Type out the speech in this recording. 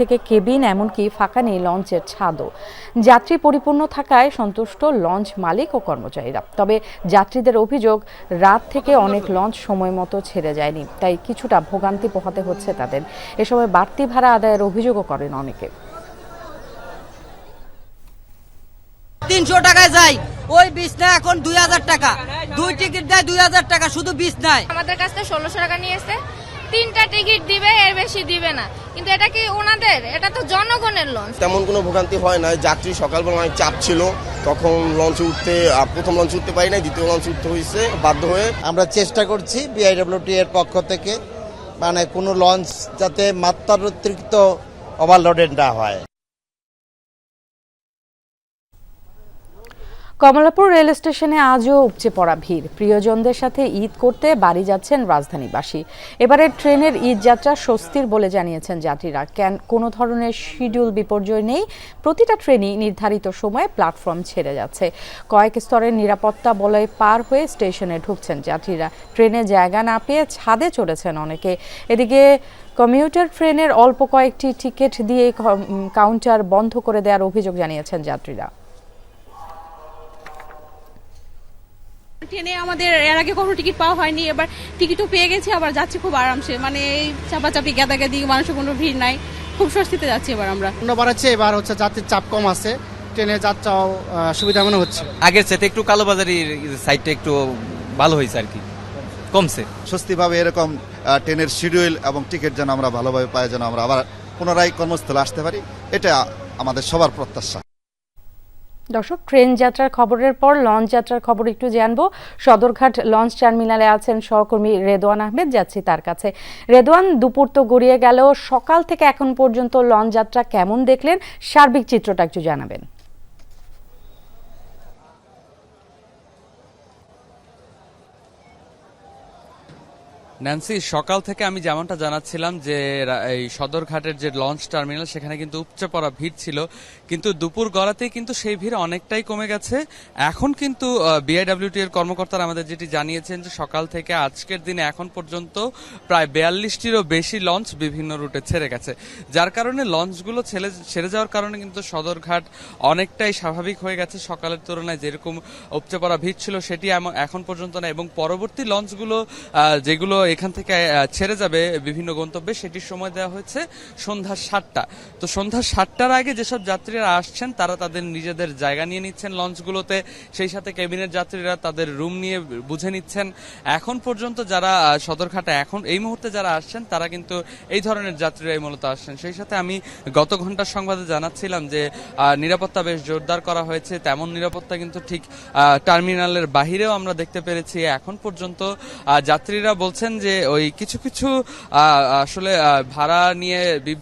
থেকে কেবিন এমনকি ফাঁকা নেই লঞ্চের ছাদও। যাত্রী পরিপূর্ণ থাকায় সন্তুষ্ট লঞ্চ মালিক ও কর্মচারীরা। তবে যাত্রীদের অভিযোগ রাত থেকে অনেক লঞ্চ সময় মতো ছেড়ে যায়নি। তাই কিছুটা ভোগান্তি পোহাতে হচ্ছে তাদের। এ সময় বাড়তি ভাড়া আদায়ের অভিযোগও করেন অনেকে। তিনশো টাকায় যাই। ওই বিছনা এখন দুই হাজার টাকা। দুই টিকিট দেয় দুই হাজার টাকা শুধু বিছনায় আমাদের কাছ থেকে ষোলোশো টাকা নিয়ে এসে তিনটা টিকিট দিবে এর বেশি দিবে না। কিন্তু এটা কি ওনাদের? এটা তো জনগণের লঞ্চ তেমন কোনো ভোগান্তি হয় না। যাত্রী সকালবেলা অনেক চাপ ছিল। তখন লঞ্চ উঠতে প্রথম লঞ্চ উঠতে পারি নাই দ্বিতীয় লঞ্চ উঠতে হয়েছে বাধ্য হয়ে। আমরা চেষ্টা করছি বিআইডব্লিউটি এর পক্ষ থেকে মানে কোনো লঞ্চ যাতে মাত্রাতিরিক্ত ওভারলোডেড না হয়। কমলাপুর রেল স্টেশনে আজও উপচে পড়া ভিড়। প্রিয়জনদের সাথে ঈদ করতে বাড়ি যাচ্ছেন রাজধানীবাসী। এবারের ট্রেনের ঈদ যাত্রা স্বস্তির বলে জানিয়েছেন যাত্রীরা। কেন কোনো ধরনের শিডিউল বিপর্যয় নেই, প্রতিটা ট্রেনই নির্ধারিত সময়ে প্ল্যাটফর্ম ছেড়ে যাচ্ছে। কয়েক স্তরের নিরাপত্তা বলয় পার হয়ে স্টেশনে ঢুকছেন যাত্রীরা। ট্রেনে জায়গা না পেয়ে ছাদে চড়েছেন অনেকে। এদিকে কমিউটার ট্রেনের অল্প কয়েকটি টিকিট দিয়ে কাউন্টার বন্ধ করে দেওয়ার অভিযোগ জানিয়েছেন যাত্রীরা। ট্রেনে আমাদের এর আগে কখনো টিকিট পাওয়া হয়নি এবার টিকিটও পেয়ে গেছি আবার যাচ্ছি খুব আরামসে। মানে এই চাপাচাপি গাদাগাদি মানুষের কোনো ভিড় নাই। খুব স্বস্তিতে যাচ্ছি এবার আমরা। হচ্ছে এবার হচ্ছে যাত্রীর চাপ কম আছে। ট্রেনে যাত্রাও সুবিধা মনে হচ্ছে। আগের সাথে একটু কালোবাজারির সাইডটা একটু ভালো হয়েছে আর কি। কমছে। স্বস্তিভাবে এরকম ট্রেনের শিডিউল এবং টিকিট যেন আমরা ভালোভাবে পাই যেন আমরা আবার পুনরায় কর্মস্থলে আসতে পারি এটা আমাদের সবার প্রত্যাশা। দর্শক, ট্রেন যাত্রার খবরের পর লঞ্চ যাত্রার খবর একটু জানব। সদরঘাট লঞ্চ টার্মিনালে আছেন সহকর্মী রেদওয়ান আহমেদ, যাচ্ছি তার কাছে। রেদওয়ান দুপুর তো গড়িয়ে গেল, সকাল থেকে এখন পর্যন্ত লঞ্চ যাত্রা কেমন দেখলেন? সার্বিক চিত্রটা একটু জানাবেন। ন্যান্সি, সকাল থেকে আমি যেমনটা জানাচ্ছিলাম যে এই সদরঘাটের যে লঞ্চ টার্মিনাল, সেখানে কিন্তু উপচে পড়া ভিড় ছিল। কিন্তু দুপুর গড়াতেই কিন্তু সেই ভিড় অনেকটাই কমে গেছে। এখন কিন্তু বিআইডব্লিউটি এর কর্মকর্তারা আমাদের যেটি জানিয়েছেন যে সকাল থেকে আজকের দিনে এখন পর্যন্ত প্রায় বিয়াল্লিশটিরও বেশি লঞ্চ বিভিন্ন রুটে ছেড়ে গেছে। যার কারণে লঞ্চগুলো ছেড়ে ছেড়ে যাওয়ার কারণে কিন্তু সদরঘাট অনেকটাই স্বাভাবিক হয়ে গেছে। সকালের তুলনায় যেরকম উপচে পড়া ভিড় ছিল, সেটি এখন পর্যন্ত না। এবং পরবর্তী লঞ্চগুলো যেগুলো এখান থেকে ছেড়ে যাবে বিভিন্ন গন্তব্যে। সেটির সময় দেওয়া হয়েছে সন্ধ্যা সাতটা। তো সন্ধ্যা সাতটার আগে যেসব যাত্রীরা আসছেন, তারা তাদের নিজেদের জায়গা নিয়ে নিচ্ছেন লঞ্চগুলোতে। সেই সাথে কেবিনের যাত্রীরা তাদের রুম নিয়ে বুঝে নিচ্ছেন। এখন পর্যন্ত যারা সদরঘাটে এখন এই মুহূর্তে যারা আসছেন, তারা কিন্তু এই ধরনের যাত্রীরাই মূলত আসছেন। সেই সাথে আমি গত ঘণ্টার সংবাদে জানাচ্ছিলাম যে নিরাপত্তা বেশ জোরদার করা হয়েছে। তেমন নিরাপত্তা কিন্তু ঠিক টার্মিনালের বাহিরেও আমরা দেখতে পেরেছি। এখন পর্যন্ত যাত্রীরা বলছেন যে ওই কিছু কিছু আসলে ভাড়া নিয়ে